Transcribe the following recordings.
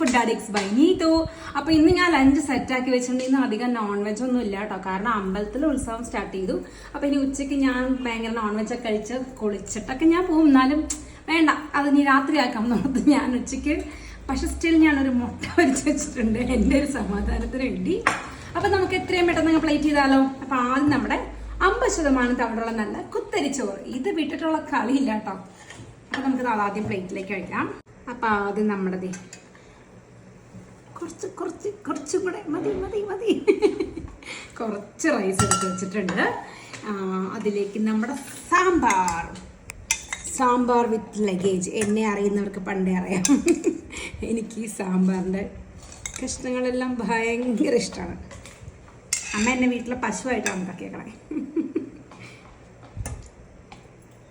Food addicts by Neethu അപ്പൊ ഇന്ന് ഞാൻ ലഞ്ച് സെറ്റ് ആക്കി വെച്ചിട്ടുണ്ട്. ഇന്ന് അധികം നോൺ വെജ് ഒന്നും ഇല്ല കേട്ടോ കാരണം അമ്പലത്തിൽ ഉത്സവം സ്റ്റാർട്ട് ചെയ്തു. അപ്പൊ ഇനി ഉച്ചയ്ക്ക് ഞാൻ ഭയങ്കര നോൺ വെജ് ഒക്കെ കഴിച്ച് കുളിച്ചിട്ടൊക്കെ ഞാൻ പോകും. എന്നാലും വേണ്ട. അത് ഇനി രാത്രി ആക്കാം എന്നുള്ളത് ഞാൻ ഉച്ചയ്ക്ക്. പക്ഷെ സ്റ്റിൽ ഞാനൊരു മുട്ട പൊരിച്ച് വെച്ചിട്ടുണ്ട്. എന്റെ ഒരു സമാധാനത്തിന് വേണ്ടി. അപ്പൊ നമുക്ക് എത്രയും പെട്ടെന്ന് പ്ലേറ്റ് ചെയ്താലോ? അപ്പൊ ആദ്യം നമ്മുടെ അമ്പത് ശതമാനം തവിടുള്ള നല്ല കുത്തരിച്ചോറ്. ഇത് വിട്ടിട്ടുള്ള കളിയില്ല കേട്ടോ അപ്പൊ നമുക്ക് ആദ്യം പ്ലേറ്റിലേക്ക് കഴിക്കാം അപ്പൊ ആദ്യം നമ്മുടെ കുറച്ച് കുറച്ച് കുറച്ചും കൂടെ മതി മതി മതി. കുറച്ച് റൈസ് എടുത്ത് വെച്ചിട്ടുണ്ട്. അതിലേക്ക് നമ്മുടെ സാമ്പാർ. സാമ്പാർ വിത്ത് ലഗേജ് എന്നെ അറിയുന്നവർക്ക് പണ്ടേ അറിയാം. എനിക്ക് ഈ സാമ്പാറിന്റെ കഷ്ണങ്ങളെല്ലാം ഭയങ്കര ഇഷ്ടമാണ് അമ്മ എന്നെ വീട്ടിലെ പശുവായിട്ടാണ് ഉണ്ടാക്കിയേക്കണേ.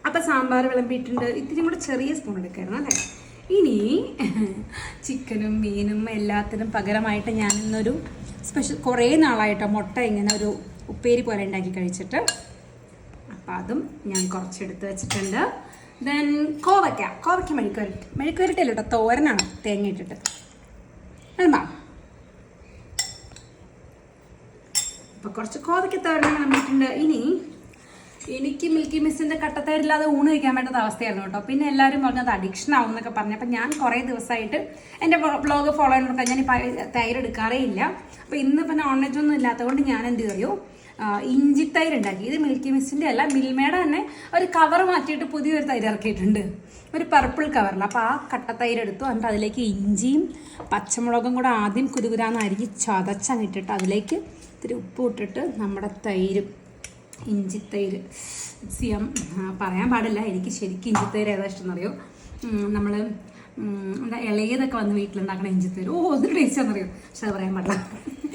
അപ്പം സാമ്പാർ വിളമ്പിയിട്ടുണ്ട്. ഇത്തിരി കൂടെ ചെറിയ സ്പൂൺ എടുക്കായിരുന്നു അല്ലേ? ഇനി ചിക്കനും മീനും എല്ലാത്തിനും പകരമായിട്ട് ഞാൻ ഇന്നൊരു സ്പെഷ്യൽ കുറേ നാളായിട്ടോ മുട്ട ഇങ്ങനെ ഒരു ഉപ്പേരി പോലെ ഉണ്ടാക്കി കഴിച്ചിട്ട്. അപ്പം അതും ഞാൻ കുറച്ചെടുത്ത് വെച്ചിട്ടുണ്ട്. ദെൻ കോവയ്ക്ക കോവയ്ക്ക മെഴുക്കുവരട്ട്. മെഴുക്കുവരട്ടല്ല കേട്ടോ തോരനാണ് തേങ്ങ ഇട്ടിട്ട്. വേണ്ടാ അപ്പോൾ കുറച്ച് കോവയ്ക്ക തോരനാണ് വന്നിട്ടുണ്ട്. ഇനി എനിക്ക് മിൽക്കി മിസ്സിന്റെ കട്ടത്തൈരില്ലാതെ ഊണ് കഴിക്കാൻ പറ്റാത്ത അവസ്ഥയായിരുന്നു കേട്ടോ. പിന്നെ എല്ലാവരും പറഞ്ഞത് അഡിക്ഷൻ ആവും എന്നൊക്കെ പറഞ്ഞു. അപ്പം ഞാൻ കുറേ ദിവസമായിട്ട് എന്റെ ബ്ലോഗ് ഫോളോ ചെയ്യുന്നുണ്ട് ഞാൻ തൈര് എടുക്കാറേ ഇല്ല. അപ്പോൾ ഇന്ന് നോൺ വെജ് ഒന്നും ഇല്ലാത്തതുകൊണ്ട് ഞാൻ എന്ത് ചെയ്യും? ഇഞ്ചി തൈര് ഉണ്ടാക്കി. ഇത് മിൽക്കി മിസ്സിന്റെ അല്ല മിൽമയുടെ തന്നെ ഒരു കവർ മാറ്റിയിട്ട് പുതിയൊരു തൈര് ഇറക്കിയിട്ടുണ്ട്. ഒരു പർപ്പിൾ കവറിൽ അപ്പോൾ ആ കട്ടത്തൈര് എടുത്തു എന്നിട്ട് അതിലേക്ക് ഇഞ്ചിയും പച്ചമുളകും കൂടെ ആദ്യം കുരുകുരാന്ന് അരിഞ്ഞ് ചതച്ചങ്ങിട്ടിട്ട് അതിലേക്ക് ഇത്തിരി ഉപ്പ് ഇട്ടിട്ട് നമ്മുടെ തൈരും ഇഞ്ചിത്തൈര്. സിയം പറയാൻ പാടില്ല. എനിക്ക് ശരിക്കും ഇഞ്ചിത്തൈര് ഏതാ ഇഷ്ടം എന്നറിയോ? നമ്മൾ എന്താ ഇളയതൊക്കെ വന്ന് വീട്ടിലുണ്ടാക്കണ ഇഞ്ചിത്തൈര്. ഓ ഒന്ന് ടേസ്റ്റ് എന്നറിയോ പക്ഷെ അത് പറയാൻ പാടില്ല.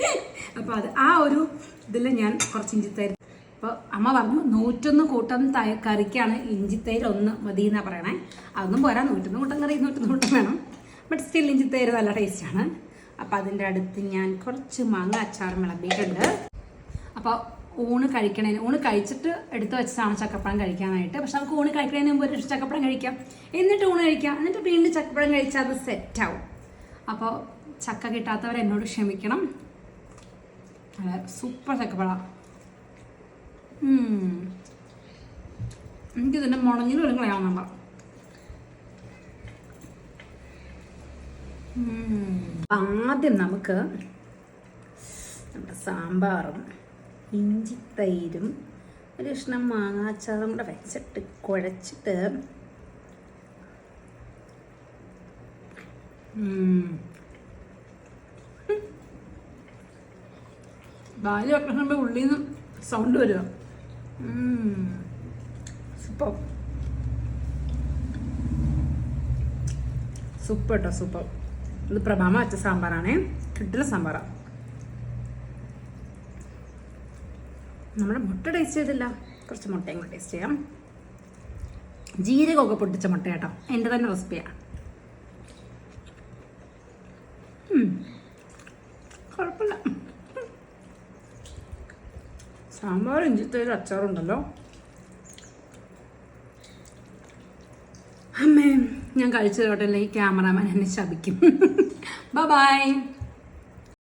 അപ്പോൾ അത് ആ ഒരു ഇതിൽ ഞാൻ കുറച്ച് ഇഞ്ചിത്തൈര്. അപ്പോൾ അമ്മ പറഞ്ഞു നൂറ്റൊന്ന് കൂട്ടം കറിക്കാണ് ഇഞ്ചിത്തൈര് ഒന്ന് മതി എന്നാണ് പറയണേ. അതൊന്നും പോരാ നൂറ്റൊന്ന് കൂട്ടം കറി നൂറ്റൊന്ന് കൂട്ടം വേണം. ബട്ട് സ്റ്റിൽ ഇഞ്ചിത്തൈര് നല്ല ടേസ്റ്റാണ് അപ്പോൾ അതിന്റെ അടുത്ത് ഞാൻ കുറച്ച് മാങ്ങ അച്ചാറും വിളമ്പിയിട്ടുണ്ട്. അപ്പോൾ ഊണ് കഴിക്കണേന് ഊണ് കഴിച്ചിട്ട് എടുത്ത് വെച്ചതാണ് ചക്കപ്പഴം കഴിക്കാനായിട്ട്. പക്ഷെ നമുക്ക് ഊണ് കഴിക്കണേന് മുമ്പ് ഒരു ചക്കപ്പഴം കഴിക്കാം. എന്നിട്ട് ഊണ് കഴിക്കാം. എന്നിട്ട് വീണ്ടും ചക്കപ്പഴം കഴിച്ചാൽ അത് സെറ്റാവും. അപ്പോൾ ചക്ക കിട്ടാത്തവർ എന്നോട് ക്ഷമിക്കണം. സൂപ്പർ ചക്കപ്പഴം. എനിക്കിതിന്റെ മുളഞ്ഞിന് ഒരു നമ്മൾ ആദ്യം നമുക്ക് നമ്മുടെ സാമ്പാറും ഇഞ്ചിത്തൈരും ഒരു കഷ്ണം മാങ്ങാച്ചാറും കൂടെ വെച്ചിട്ട് കുഴച്ചിട്ട് ഉം. വെക്കണമ്പോ ഉള്ളിൽ നിന്ന് സൗണ്ട് വരിക സൂപ്പർ. സൂപ്പർ കേട്ടോ സൂപ്പർ. ഇത് പ്രഭാമ വെച്ച സാമ്പാറാണേ. കിട്ടുന്ന സാമ്പാറാണ് നമ്മുടെ മുട്ട ടേസ്റ്റ് ചെയ്തില്ല. കുറച്ച് മുട്ടയും കൂടെ ടേസ്റ്റ് ചെയ്യാം. ജീരകമൊക്കെ പൊട്ടിച്ച മുട്ട കേട്ടോ. എന്റെ തന്നെ റെസിപ്പിയാണ് കുഴപ്പമില്ല. സാമ്പാർ ഇഞ്ചിത്തേര് അച്ചാറുണ്ടല്ലോ. അമ്മേ ഞാൻ കഴിച്ചു കേട്ടല്ലേ ഈ ക്യാമറാമാൻ എന്നെ ശപിക്കും. ബൈ